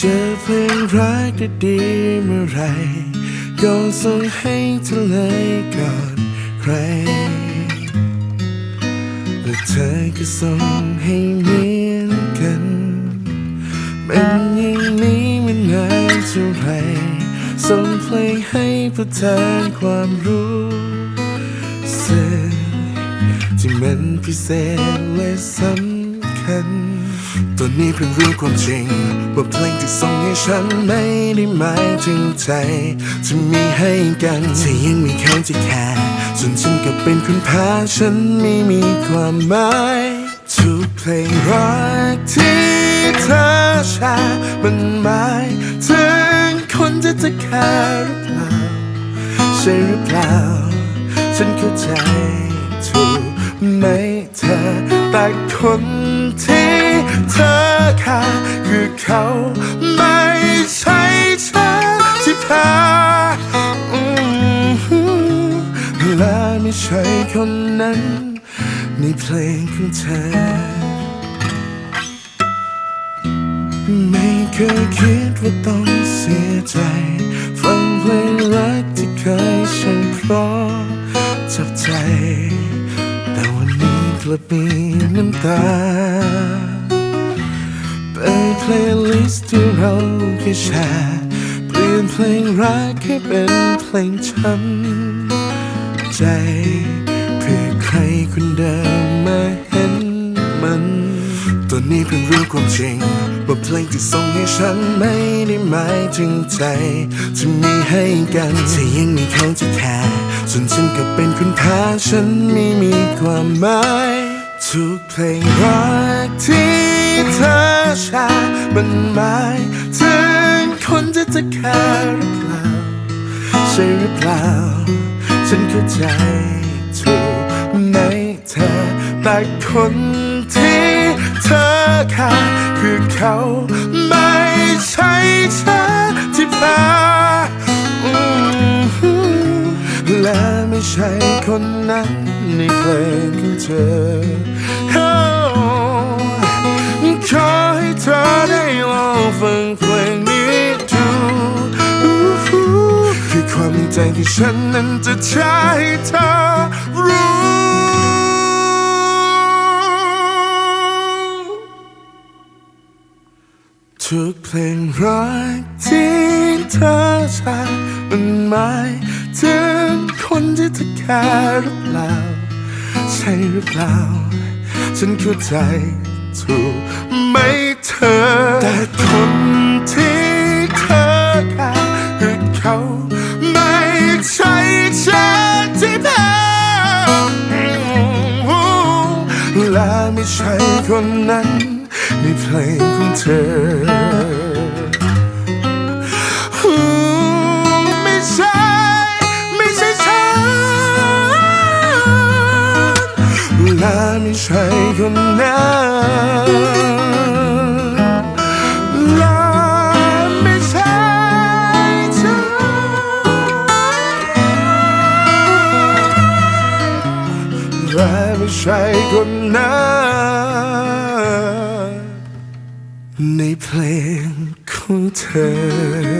เจอเพลงรักดีๆเมื่อไหรก็ส่งให้เธอเลยก่อนใครและเธอก็ส่งให้เหมือนกันเป็นอย่างนี้มานานเท่าไรส่งเพลงให้เพื่อแทนความรู้สึกที่มันพิเศษและสำ คัญตอนนี้เพิ่งรู้ความจริง ว่าเพลงที่ส่งให้ฉันไม่ได้หมายถึงใจที่มีให้กันที่ยังมีเขาที่แค่ส่วนฉันก็เป็นคนแพ้ฉันไม่มีความหมายทุกเพลงรักที่เธอแชร์มันหมายถึงคนที่จะแค่หรือเปล่าใช่หรือเปล่า ฉันเข้าใจถูกไหมเธอ แต่คนที่เธอขาดคือเขาไม่ใช่ฉันที่แพ้และไม่ใช่คนนั้น ในเพลงของเธอ ไม่เคยคิดว่าต้องเสียใจ ฟังเพลงรักที่เคยช่างเพราะจับใจ แต่วันนี้กลับมี น้ำตา เปิดเพลย์ลิสต์ที่เราเคยแชร์เปลี่ยนเพลงรักให้เป็นเพลงช้ำใจ เพื่อใครคนเดิมมาเห็นมันตอนนี้เพิ่งรู้ความจริงว่าเพลงที่ส่งให้ฉันไม่ได้หมายถึงใจที่มีให้กันที่ยังมีเขาที่แค่ส่วนฉันก็เป็นคนแพ้ฉันไม่มีความหมาย ทุกเพลงรักที่เธอแชร์มันหมายถึงคนที่จะแค่หรือเปล่า ใช่หรือเปล่า ฉันเข้าใจถูกไหมเธอ แต่คนที่เธอขาดคือเขาไม่ใช่ฉัน ใช่คนนั้นในเพลงของเธอ ขอให้เธอได้ลองฟังเพลงนี้ดูคือความในใจที่ฉันนั้นจะใช้ให้เธอรู้ทุกเพลงรักที่เธอใช้มันหมาย ถึงคนที่เธอแค่หรือเปล่า ใช่หรือเปล่า ฉันเข้าใจถูกไหมเธอ แต่คนที่เธอขาดคือเขาไม่ใช่ฉันที่แพ้และไม่ใช่คนนั้นในเพลงของเธอ ใช่คนนั้นและไม่ใช่ฉันและไม่ใช่คนนั้นในเพลงของเธอ